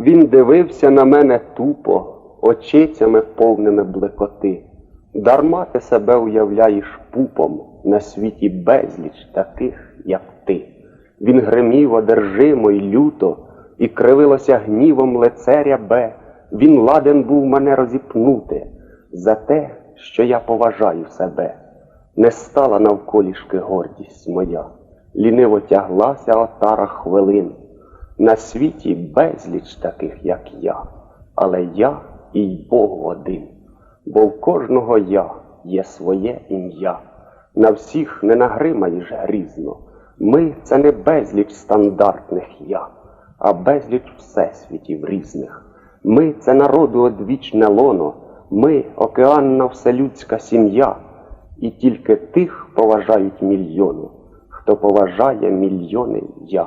Він дивився на мене тупо, очицями повними блекоти. Дарма ти себе уявляєш пупом на світі безліч таких, як ти. Він гримів одержимо й люто, і кривилося гнівом лице рябе. Він ладен був мене розіпнути за те, що я поважаю себе. Не стала навколішки гордість моя, ліниво тяглася отара хвилин. На світі безліч таких, як я, але я і й Богу один, бо в кожного я є своє ім'я. На всіх не нагримаєш грізно. Ми це не безліч стандартних я, а безліч всесвітів різних. Ми це народу одвічне лоно, ми океанна вселюдська сім'я, і тільки тих поважають мільйони, хто поважає мільйони я.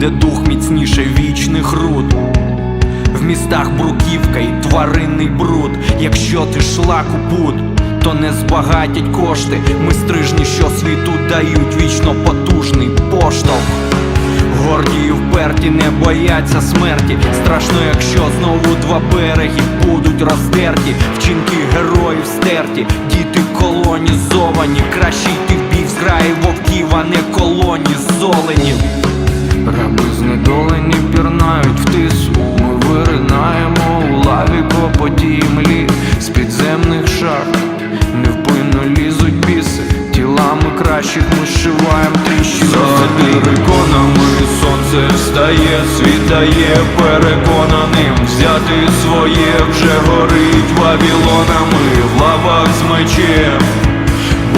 де дух міцніше вічних руд. В містах бруківка і тваринний бруд. Якщо ти шлак у пут, то не збагатять кошти. Ми стрижні, що світу дають вічно потужний поштовх. Горді і вперті не бояться смерті. Страшно, якщо знову два береги будуть роздерті. Вчинки героїв стерті, діти колонізовані. Краще йти в бій зграї вовків, а не колоні золенів. Раби знедолені пірнають в тису. Ми виринаємо у лаві по потій млі з підземних шахт. Невпинно лізуть біси, тілами кращих ми зшиваємо тріщини. За териконами сонце встає, світає переконаним взяти своє вже горить вавілонами в лавах з мечем,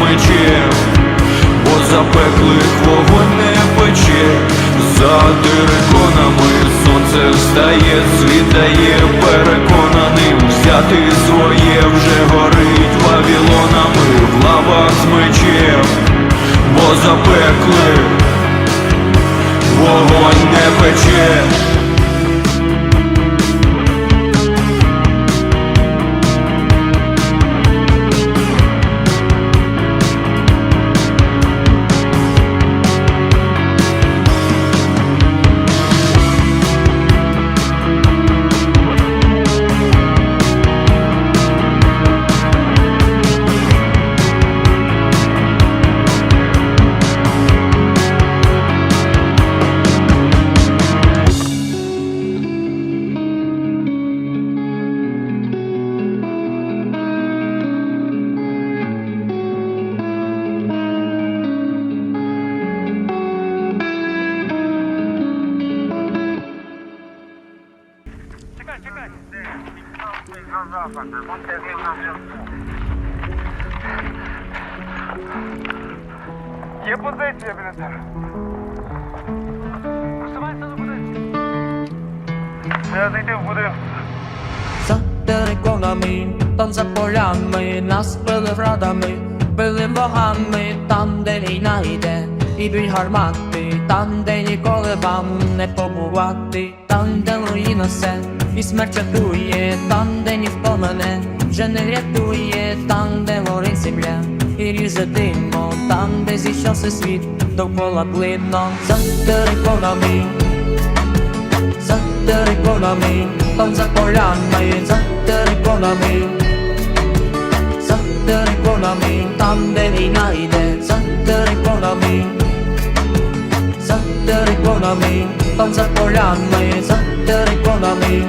З бо запеклих вогонь не пече, за териконами сонце встає, світ дає переконаним взяти своє вже горить вавілонами в лавах з бо запекли, вогонь не пече. Богами, там, де війна йде, і ідуть гармати, там, де ніколи вам не побувати, там, де руїна все, і смерть чатує, там, де ніхто мене вже не рятує, там, де горить земля, і ріже димо, там, де зійшовся світ, довкола блидно, за териконами за териконами, там за полями, за териконами, териконами, там де війна йде, за териконами, за териконами, там за полями, за териконами,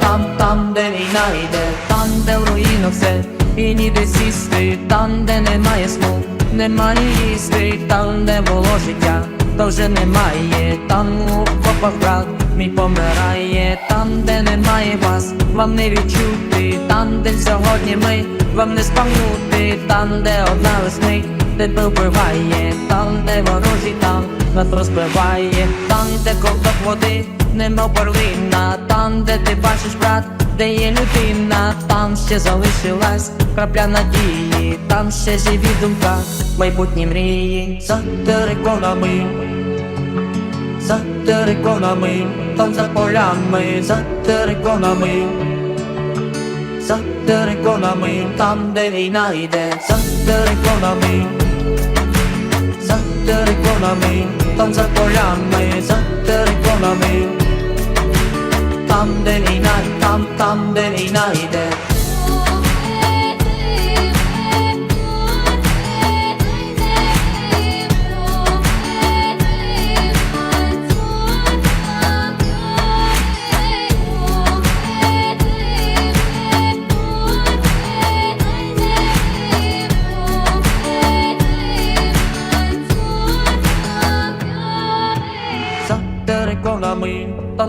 там там, де війна йде, там, де в руїнах все, і ніде сісти, там, де немає сну, немає їсти, там, де було життя, то вже немає, там у окопах брат мій помирає, там, де немає вас, вам не відчути, там, де сьогодні ми, вам не спам'нути, там, де одна весник, тебе вбиває, там, де ворожий там нас розбиває, там, де ковток води, немов перлина, там, де ти бачиш брат, де є людина, там ще залишилась крапля надії, там ще живі думка, майбутні мрії, за териконами, за териконами, там за полями, за териконами, за териконами, там де війна йде, за териконами, за териконами, там за полями, за териконами, там де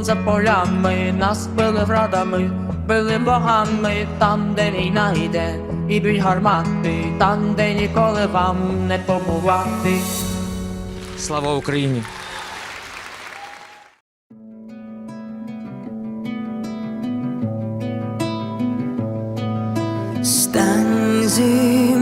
за полями, нас били врадами, били богами, там, де війна йде, ідуть гармати, там, де ніколи вам не побувати. Слава Україні! Стань зі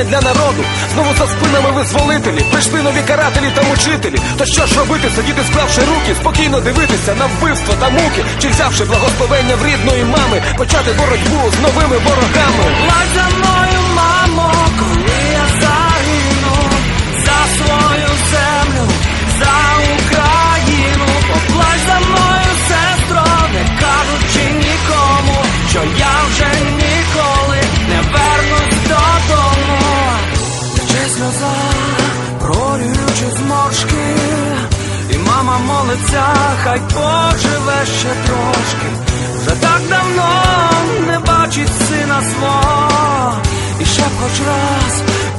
страждання для народу. Знову за спинами визволителі, прийшли нові карателі та мучителі. То що ж робити, сидіти, склавши руки, спокійно дивитися на вбивство та муки, чи взявши благословення в рідної мами, почати боротьбу з новими ворогами. Плач за мною, мамо, коли я загину за свою землю, за Україну. Поплач за мною, сестро, не кажучи нікому, що я вже молиться, хай поживе ще трошки. Вже так давно не бачить сина свого, і ще хоч раз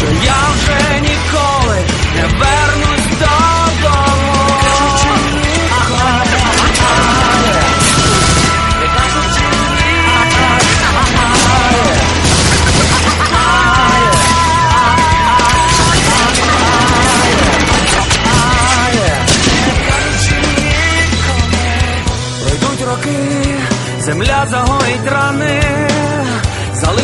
що я вже ніколи не вернусь додому. Пройдуть роки, земля загоїть рани,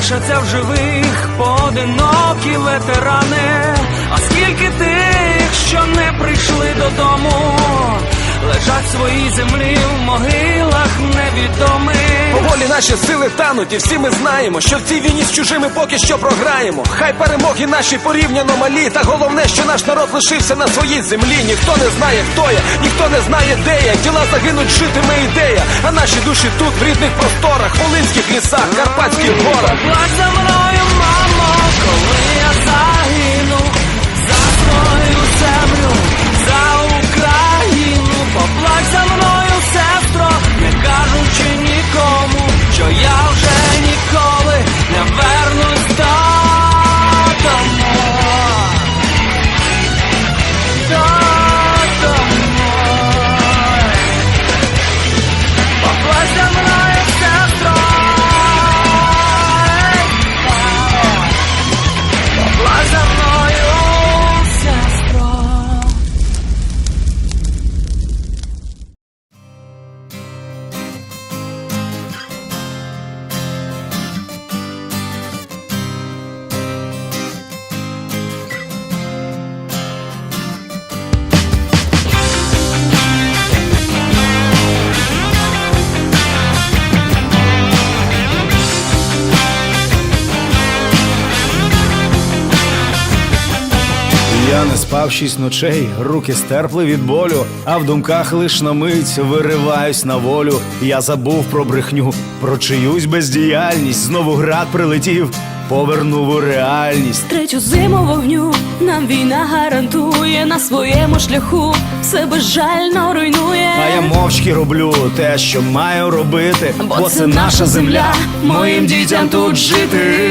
залишаться в живих поодинокі ветерани. А скільки тих, що не прийшли додому, лежать в своїй землі в могилах невідомих. Поволі наші сили тануть, і всі ми знаємо, що в цій війні з чужими поки що програємо. Хай перемоги наші порівняно малі, та головне, що наш народ лишився на своїй землі. Ніхто не знає, хто я, ніхто не знає, де я. Діла загинуть, житиме ідея. А наші душі тут, в рідних просторах, волинських лісах, карпатських горах. Плач за мною, мамо, коли я загину нікому, що я Я спав шість ночей, руки стерпли від болю, а в думках лиш на мить вириваюсь на волю. Я забув про брехню, про чиюсь бездіяльність. Знову град прилетів, повернув у реальність. Третю зиму вогню нам війна гарантує на своєму шляху, все безжально руйнує. А я мовчки роблю те, що маю робити, Бо це наша земля, моїм дітям тут жити.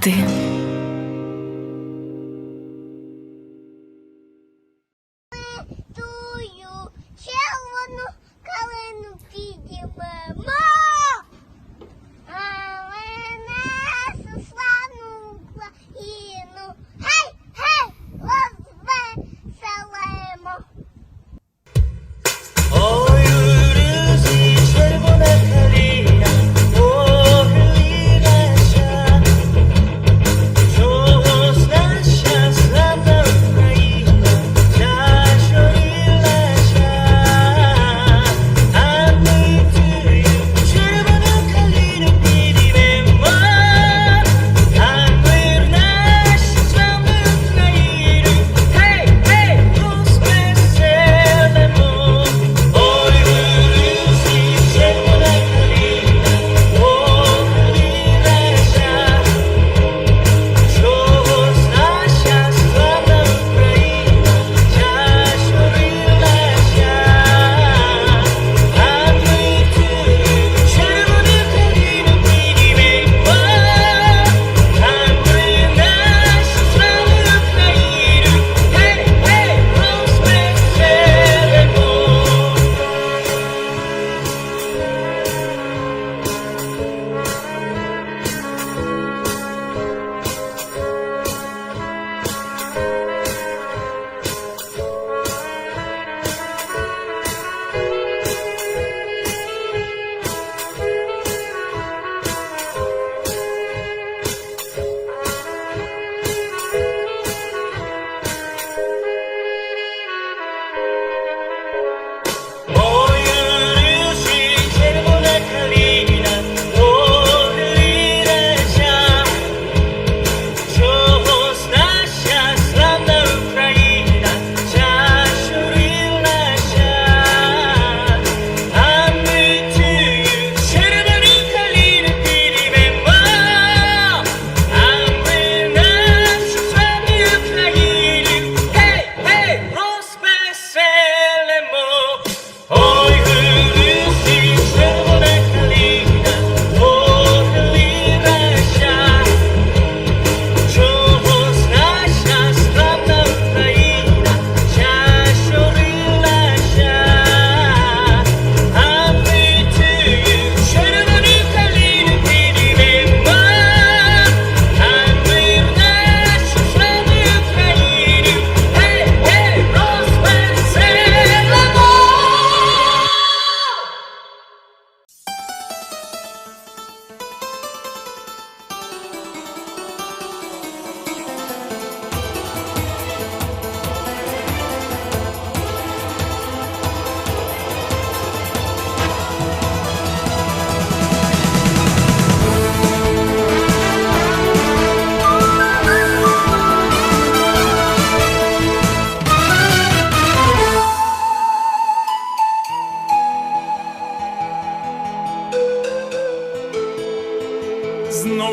Ти?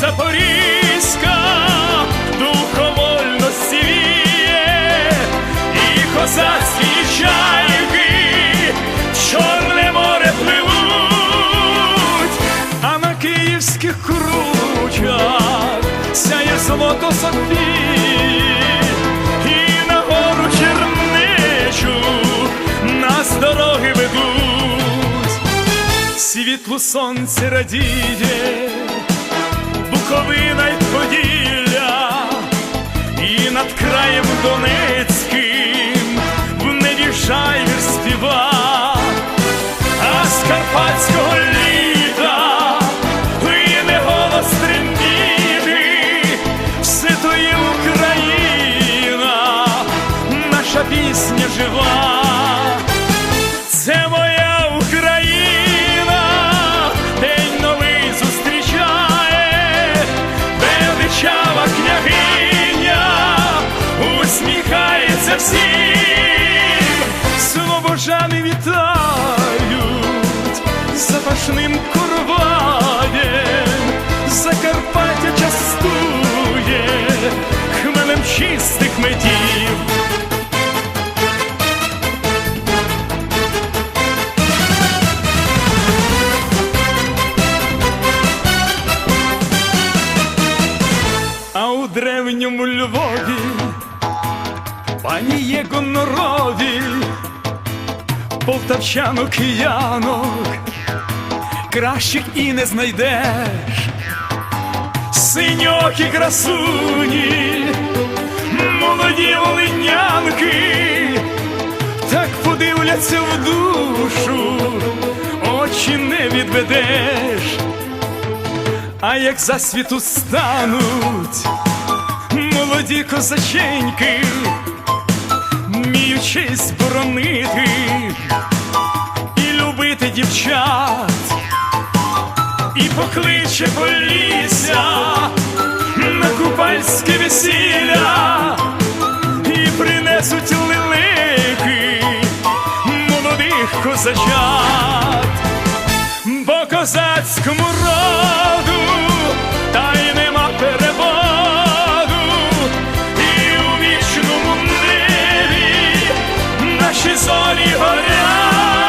Запорізька, духовольності віє, і козацькі чайки, Чорне море пливуть, а на київських кручах сяє золото Софії, і на гору чернечу нас дороги ведуть. Світлу сонце радіє, Буковина й Поділля, і над краєм Донецьким в небі шайвір співа, а з карпатського літа лине голос трембіти, все то є Україна, наша пісня жива. Всім, слобожани вітають запашним короваєм, Закарпаття частує хмелем чистих медів. А у древньому Львові пані є гонорові, полтавчанок киянок, кращих і не знайдеш, синьокі красуні, молоді волинянки, так подивляться в душу, очі не відведеш. А як за світу стануть молоді козаченьки, мію честь боронити і любити дівчат, і покличе полісся на купальське весілля, і принесуть лилики молодих козачат. По козацькому роду, та й нема переводу, наші зорі горять.